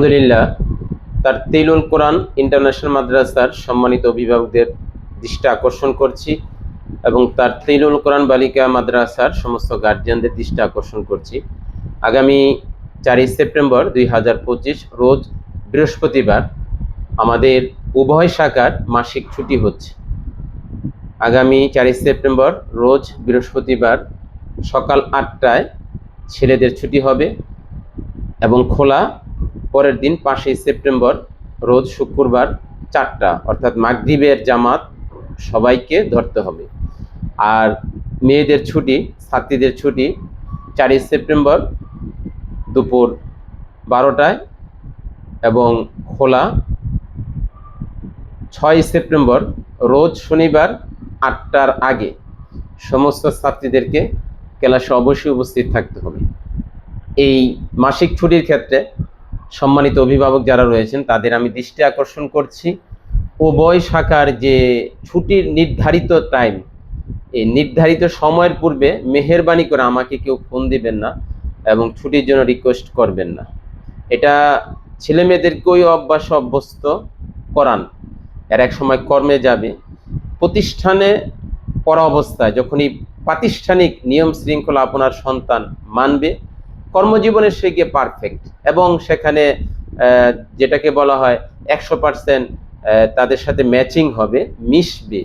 আলহামদুলিল্লাহ, তার তেলুল কোরআন ইন্টারন্যাশনাল মাদ্রাসার সম্মানিত অভিভাবকদের দৃষ্টি আকর্ষণ করছি এবং তার তেলুল কোরআন বালিকা মাদ্রাসার সমস্ত গার্জিয়ানদের দৃষ্টি আকর্ষণ করছি। আগামী চারই সেপ্টেম্বর দুই হাজার পঁচিশ রোজ বৃহস্পতিবার আমাদের উভয় শাখার মাসিক ছুটি হচ্ছে। আগামী চারই সেপ্টেম্বর রোজ বৃহস্পতিবার সকাল আটটায় ছেলেদের ছুটি হবে এবং খোলা পরের দিন পাঁচই সেপ্টেম্বর, রোজ শুক্রবার চারটা, অর্থাৎ মাগরিবের জামাত সবাইকে ধরতে হবে। আর মেয়েদের ছুটি, ছাত্রীদের ছুটি চারই সেপ্টেম্বর দুপুর বারোটায় এবং খোলা ছয় সেপ্টেম্বর, রোজ শনিবার আটটার আগে। সমস্ত ছাত্রীদেরকে ক্লাসে অবশ্যই উপস্থিত থাকতে হবে। এই মাসিক ছুটির ক্ষেত্রে সম্মানিত অভিভাবক যারা রয়েছেন, তাদের আমি দৃষ্টি আকর্ষণ করছি। উভয় শাখার যে ছুটির নির্ধারিত টাইম এই নির্ধারিত সময়ের পূর্বে মেহেরবানি করে আমাকে কেউ ফোন দিবেন না এবং ছুটির জন্য রিকোয়েস্ট করবেন না। এটা ছেলে মেয়েদেরকেই অভ্যাস অভ্যস্ত করান। এর এক সময় কর্মে যাবে। প্রতিষ্ঠানে পড়া অবস্থায় যখনই প্রাতিষ্ঠানিক নিয়ম শৃঙ্খলা আপনার সন্তান মানবে কর্মজীবনে সে গিয়ে পারফেক্ট এবং সেখানে যেটাকে বলা হয় একশো পার্সেন্ট তাদের সাথে ম্যাচিং হবে, মিশবে।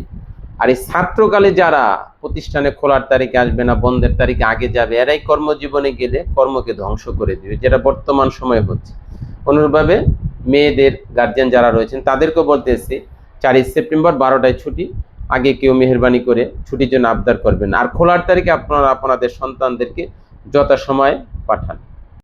আর এই ছাত্রকালে যারা প্রতিষ্ঠানে খোলার তারিখে আসবে না, বন্ধের তারিখে আগে যাবে, এরাই কর্মজীবনে গেলে কর্মকে ধ্বংস করে দিবে, যেটা বর্তমান সময়ে হচ্ছে। অনুরূপভাবে মেয়েদের গার্জিয়ান যারা রয়েছেন, তাদেরকেও বলতেছি, চারই সেপ্টেম্বর বারোটায় ছুটি, আগে কেউ মেহরবানি করে ছুটির জন্য আবদার করবেন আর খোলার তারিখে আপনারা, আপনাদের সন্তানদেরকে যথাসময়ে পাঠান